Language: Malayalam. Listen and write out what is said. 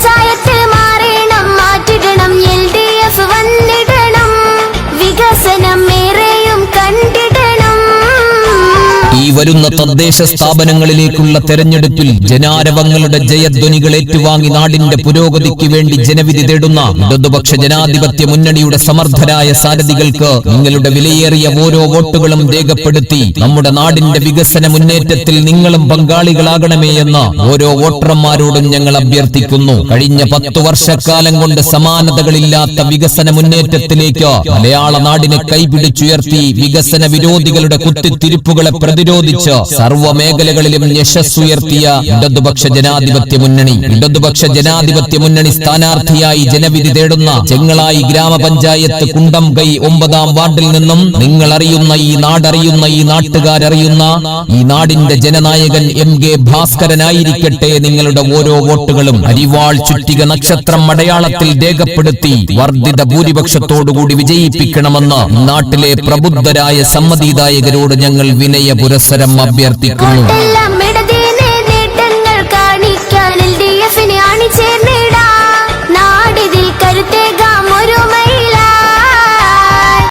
tired വരുന്ന തദ്ദേശ സ്ഥാപനങ്ങളിലേക്കുള്ള തെരഞ്ഞെടുപ്പിൽ ജനാരവങ്ങളുടെ ജയധ്വനികൾ ഏറ്റുവാങ്ങി നാടിന്റെ പുരോഗതിക്ക് വേണ്ടി ജനവിധി തേടുന്ന ഇടതുപക്ഷ ജനാധിപത്യ മുന്നണിയുടെ സമർത്ഥരായ സാരഥികൾക്ക് നിങ്ങളുടെ വിലയേറിയ ഓരോ വോട്ടുകളും രേഖപ്പെടുത്തി നമ്മുടെ നാടിന്റെ വികസന മുന്നേറ്റത്തിൽ നിങ്ങളും പങ്കാളികളാകണമേ എന്ന് ഓരോ വോട്ടർമാരോടും ഞങ്ങൾ അഭ്യർത്ഥിക്കുന്നു. കഴിഞ്ഞ പത്തു വർഷക്കാലം കൊണ്ട് സമാനതകളില്ലാത്ത വികസന മുന്നേറ്റത്തിലേക്ക് മലയാള നാടിനെ കൈപിടിച്ചുയർത്തി വികസന വിരോധികളുടെ കുത്തിത്തിരിപ്പുകളെ പ്രതിരോധിച്ച് സർവ മേഖലകളിലും യശസ്സുയർത്തിയ ഇടതുപക്ഷ ജനാധിപത്യ മുന്നണി. ഇടതുപക്ഷ ജനാധിപത്യ മുന്നണി സ്ഥാനാർത്ഥിയായി ജനവിധി തേടുന്ന ചെങ്ങളായി ഗ്രാമപഞ്ചായത്ത് കുണ്ടം കൈ ഒമ്പതാം വാർഡിൽ നിന്നും നിങ്ങൾ അറിയുന്ന ഈ നാടറിയുന്ന ഈ നാട്ടുകാരറിയുന്ന ഈ നാടിന്റെ ജനനായകൻ എം കെ ഭാസ്കരനായിരിക്കട്ടെ നിങ്ങളുടെ ഓരോ വോട്ടുകളും. അരിവാൾ ചുറ്റിക നക്ഷത്രം അടയാളത്തിൽ രേഖപ്പെടുത്തി വർദ്ധിത ഭൂരിപക്ഷത്തോടുകൂടി വിജയിപ്പിക്കണമെന്ന് നാട്ടിലെ പ്രബുദ്ധരായ സമ്മതിദായകരോട് ഞങ്ങൾ വിനയ പുരസ്സരം അഭ്യർത്ഥിക്കുന്നു. വോട്ടെല്ലാം